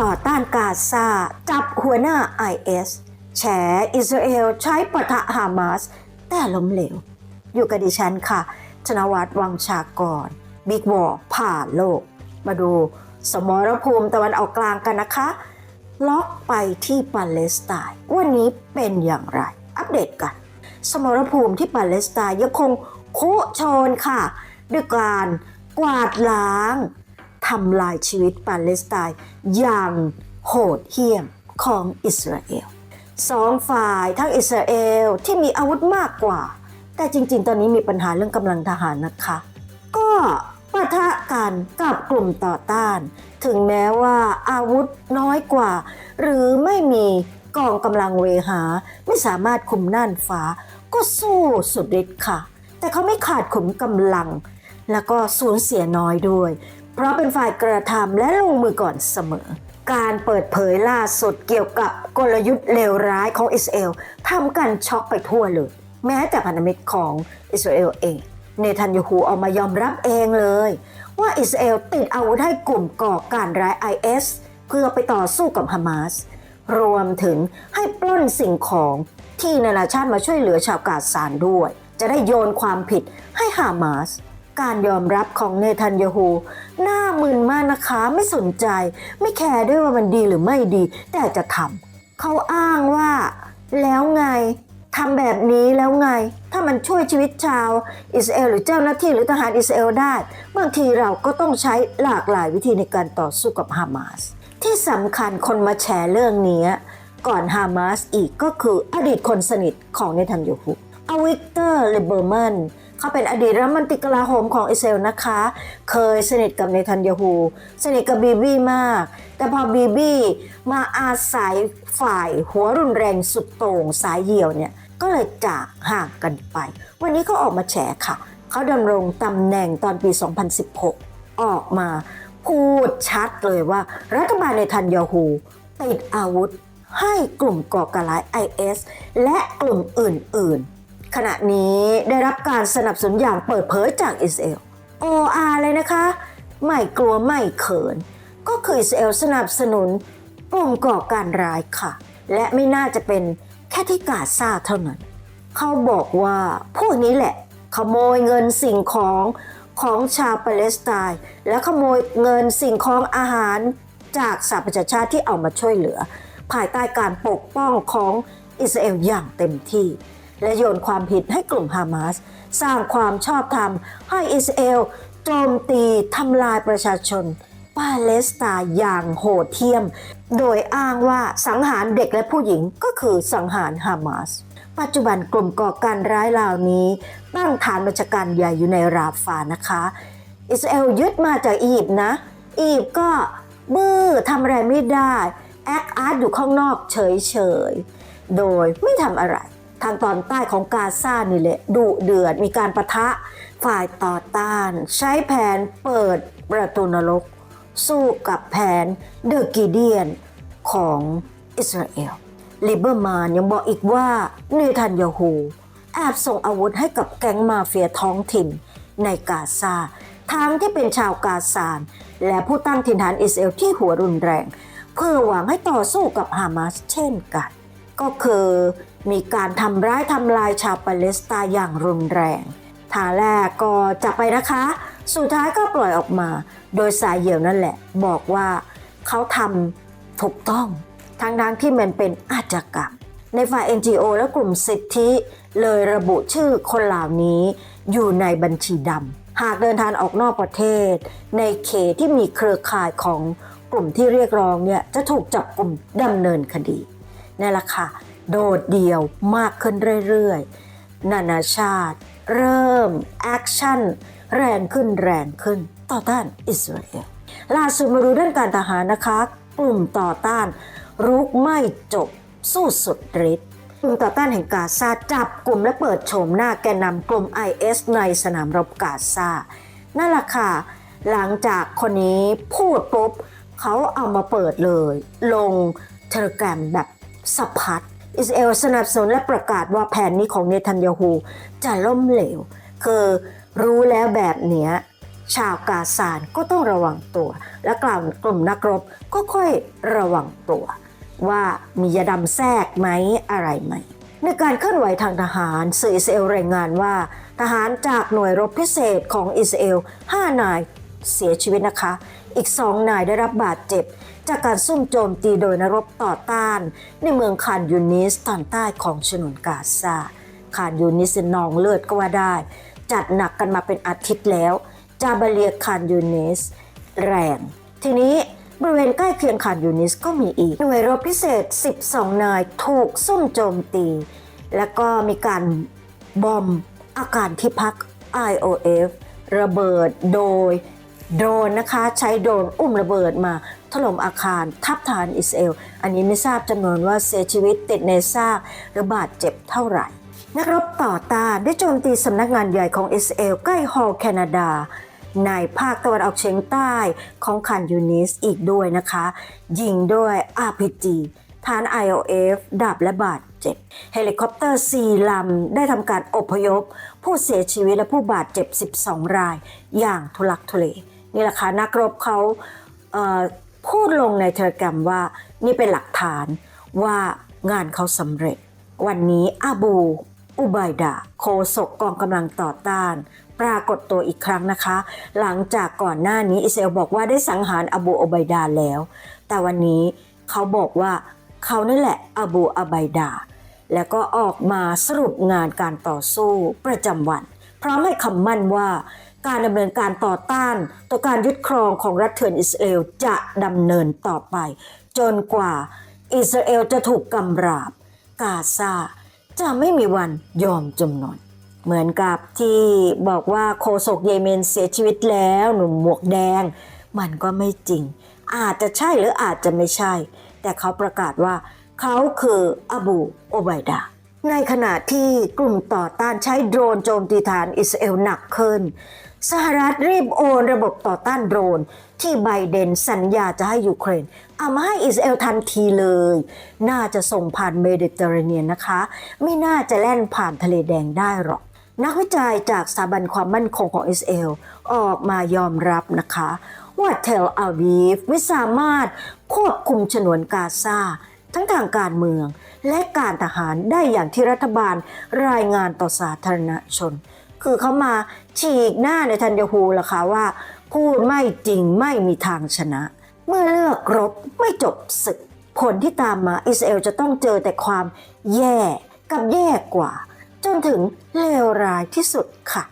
ต่อต้านกาซาจับหัวหน้า IS แฉอิสราเอลใช้ปะทะฮามาส แต่ล้มเหลว อยู่กับดิฉันค่ะ ชนวัตรวังชากรบิ๊กวอร์ผ่านโลก มาดูสมรภูมิตะวันออกกลางกันนะคะ ล็อกไปที่ปาเลสไตน์วันนี้เป็นอย่างไร อัปเดตกัน สมรภูมิที่ปาเลสไตน์ยังคงคุโชนค่ะ ด้วยการกวาดล้าง ทำลายชีวิตปาเลสไตน์อย่างโหดเหี้ยมของอิสราเอลสองฝ่ายทั้งอิสราเอลที่มีอาวุธมากกว่า แต่จริงๆ ตอนนี้มีปัญหาเรื่องกำลังทหารนะคะ ก็ปะทะกันกับกลุ่มต่อต้าน ถึงแม้ว่าอาวุธน้อยกว่า หรือไม่มีกองกำลังเวหา ไม่สามารถคุมน่านฟ้า ก็สู้สุดฤทธิ์ค่ะ แต่เขาไม่ขาดขุมกำลัง แล้วก็สูญเสียน้อยด้วย เพราะเป็นฝ่ายกระทำและลงมือก่อนเสมอ การเปิดเผยล่าสุดเกี่ยวกับกลยุทธ์เลวร้ายของอิสราเอลทำกันช็อกไปทั่วเลย แม้แต่พันธมิตรของอิสราเอลเอง เนทันยาฮูออกมายอมรับเองเลย ว่าอิสราเอลติดอาวุธให้กลุ่มก่อการร้าย IS เพื่อไปต่อสู้กับฮามาสรวมถึงให้ปล้นสิ่งของที่นานาชาติมาช่วยเหลือชาวกาซานด้วย จะได้โยนความผิดให้ฮามาส การยอมรับของเนทันยาฮูน่ามึนมากนะคะไม่สนใจ ไม่แคร์ด้วยว่ามันดีหรือไม่ดี แต่จะทำเขาอ้างว่า แล้วไงทำแบบนี้แล้วไง ถ้ามันช่วยชีวิตชาวอิสราเอลหรือเจ้าหน้าที่หรือทหารอิสราเอลได้บางทีเราก็ต้องใช้หลากหลายวิธีในการต่อสู้กับฮามาสที่สำคัญคนมาแชร์เรื่องนี้ก่อนฮามาสอีกก็คืออดีตคนสนิทของเนทันยาฮูอวิกเตอร์เลเบอร์มัน เขาเป็นอดีตรัฐมนตรีกลาโหมของอิสราเอลนะคะ เคยสนิทกับเนทันยาฮูสนิทกับบีบี้มาก แต่พอบีบี้มาอาศัยฝ่ายหัวรุนแรงสุดโต่งสายเหี่ยวเนี่ยก็เลยจากห่างกันไป วันนี้เขาออกมาแฉค่ะ เขาดำรงตำแหน่งตอนปี 2016 ออกมาพูดชัดเลยว่า รัฐบาลในทันยาฮูติดอาวุธให้กลุ่มก่อการร้าย IS และกลุ่มอื่น ๆ ขณะนี้ได้รับการสนับสนุนอย่างเปิดเผยจากอิสราเอล OR เลยนะคะ ไม่กลัวไม่เขิน ก็คืออิสราเอลสนับสนุนกลุ่มก่อการร้ายค่ะ และไม่น่าจะเป็นแค่ที่กาซาเท่านั้น เขาบอกว่าพวกนี้แหละ ขโมยเงินสิ่งของของชาวปาเลสไตน์และขโมยเงินสิ่งของอาหารจากสหประชาชาติที่เอามาช่วยเหลือ ภายใต้การปกป้องของอิสราเอลอย่างเต็มที่ และโยนความผิดให้กลุ่มฮามาสสร้างความชอบธรรมให้อิสราเอลโจมตีทำลายประชาชนปาเลสไตน์อย่างโหดเหี้ยม โดยอ้างว่าสังหารเด็กและผู้หญิงก็คือสังหารฮามาสปัจจุบันกลุ่มก่อการร้ายเหล่านี้ตั้งฐานบัญชาการใหญ่อยู่ในราฟานะคะ อิสราเอลยึดมาจากอียิปต์นะ อียิปต์ก็บื้อทำอะไรไม่ได้ แอคอาร์ตอยู่ข้างนอกเฉยๆ โดยไม่ทำอะไร ทางตอนใต้ของกาซานี่แหละดุเดือดมีการประทะฝ่ายต่อต้าน ใช้แผนเปิดประตูนรก สู้กับแผนเดอะกิเดียนของอิสราเอลลิเบอร์มานยังบอกอีกว่าเนทันยาฮูแอบส่งอาวุธให้กับแก๊งมาเฟียท้องถิ่นในกาซาทั้งที่เป็นชาวกาซานและผู้ตั้งถิ่นฐานอิสราเอลที่หัวรุนแรง เพื่อหวังให้ต่อสู้กับฮามาสเช่นกัน ก็คือมีการทำร้ายทำลายชาวปาเลสไตน์อย่างรุนแรงทาแรกก็จับไปนะคะ สุดท้ายก็ปล่อยออกมา โดยสายเหี่ยวนั่นแหละ บอกว่าเขาทำถูกต้องทั้งทที่มันเป็นอาชญากรรม ในฝ่าย NGO และกลุ่มสิทธิเลยระบุชื่อคนเหล่านี้อยู่ในบัญชีดำหากเดินทางออกนอกประเทศ ในเขตที่มีเครือข่ายของกลุ่มที่เรียกร้องเนี่ยจะถูกจับกลุ่มดำเนินคดี นี่แหละค่ะ โดดเดี่ยวมากขึ้นเรื่อยๆ นานาชาติ เริ่มแอคชั่นแรงขึ้นแรงขึ้นต่อต้านอิสราเอลล่าสุดมาดูด้านการทหารนะคะ กลุ่มต่อต้านรุกไม่จบสู้สุดฤทธิ์กลุ่มต่อต้านแห่งกาซาจับกลุ่มและเปิดโฉมหน้าแกนนำกลุ่ม IS ในสนามรบกาซานั่นแหละค่ะ หลังจากคนนี้พูดปุ๊บเขาเอามาเปิดเลย ลงเทเลแกรมแบบ สะพัดอิสราเอลสนับสนุนและประกาศว่าแผนนี้ของเนทันยาฮูจะล่มเหลว คือรู้แล้วแบบเนี้ยชาวกาซานก็ต้องระวังตัว และกล่าวกลุ่มนักรบก็ค่อยระวังตัว ว่ามียาดำแทรกไหมอะไรไหม ในการเคลื่อนไหวทางทหารสื่ออิสราเอลรายงานว่า ทหารจากหน่วยรบพิเศษของอิสราเอล5นายเสียชีวิตนะคะ อีก 2 นายได้รับบาดเจ็บ จากการซุ่มโจมตีโดยนรบต่อต้าน ในเมืองคานยูนิสตอนใต้ของฉนวนกาซาคานยูนิสนองเลือดก็ว่าได้ จัดหนักกันมาเป็นอาทิตย์แล้ว จาบาเลียคานยูนิสแรง ทีนี้บริเวณใกล้เคียงคานยูนิสก็มีอีก หน่วยรบพิเศษ 12 นายถูกซุ่มโจมตี แล้วก็มีการบอมอาการที่พัก IOF ระเบิดโดย โดรนนะคะใช้โดรนอุ้มระเบิดมาถล่มอาคารทับฐานอิสราเอล อันนี้ไม่ทราบจำนวนว่าเสียชีวิตติดในซากหรือบาดเจ็บเท่าไหร่ นักรบต่อต้านได้โจมตีสำนักงานใหญ่ของอิสราเอลใกล้ฮอลแคนาดา ในภาคตะวันออกเฉียงใต้ของคันยูนิสอีกด้วยนะคะ ยิงด้วย RPG ฐาน IOF ดับและบาดเจ็บ เฮลิคอปเตอร์ 4 ลำ ได้ทำการอพยพ ผู้เสียชีวิตและผู้บาดเจ็บ 12 ราย อย่างทุลักทุเล นี่แหละค่ะนักรบเขาเพูดลงในเทเลกรมว่านี่เป็นหลักฐานว่างานเขาสำเร็จ วันนี้อาบู อุบัยดาโคศกกองกำลังต่อต้าน ปรากฏตัวอีกครั้งนะคะ หลังจากก่อนหน้านี้อิสราเอลบอกว่าได้สังหารอบูอุบัยดาแล้ว แต่วันนี้เขาบอกว่าเขานั่แหละอบูอุบัยดา แล้วก็ออกมาสรุปงานการต่อสู้ประจำวัน พร้อมให้คำมั่นว่า การดำเนินการต่อต้าน ต่อการยึดครองของรัฐเถื่อนอิสราเอลจะดำเนินต่อไป จนกว่าอิสราเอลจะถูกกำราบ กาซาจะไม่มีวันยอมจำนนเหมือนกับที่บอกว่าโคศกเยเมนเสียชีวิตแล้วหนุ่มหมวกแดง มันก็ไม่จริง อาจจะใช่หรืออาจจะไม่ใช่ แต่เขาประกาศว่า เขาคืออบูโอไบดา ในขณะที่กลุ่มต่อต้านใช้โดรนโจมตีฐานอิสราเอลหนักขึ้น สหรัฐรีบโอนระบบต่อต้านโดรน ที่ไบเดนสัญญาจะให้ยูเครน เอามาให้อิสราเอลทันทีเลย น่าจะส่งผ่านเมดิเตอร์เรเนียนนะคะ ไม่น่าจะแล่นผ่านทะเลแดงได้หรอก นักวิจัยจากสถาบันความมั่นคงของอิสราเอลออกมายอมรับนะคะ ว่าเทลอาวีฟไม่สามารถควบคุมฉนวนกาซา ทั้งทางการเมือง และการทหารได้อย่างที่รัฐบาลรายงานต่อสาธารณชน คือเขามาฉีกหน้าในทันยาฮูล่ะค่ะว่าพูดไม่จริงไม่มีทางชนะ เมื่อเลิกรบไม่จบศึก ผลที่ตามมาอิสราเอลจะต้องเจอแต่ความแย่กับแย่กว่า จนถึงเลวร้ายที่สุดค่ะ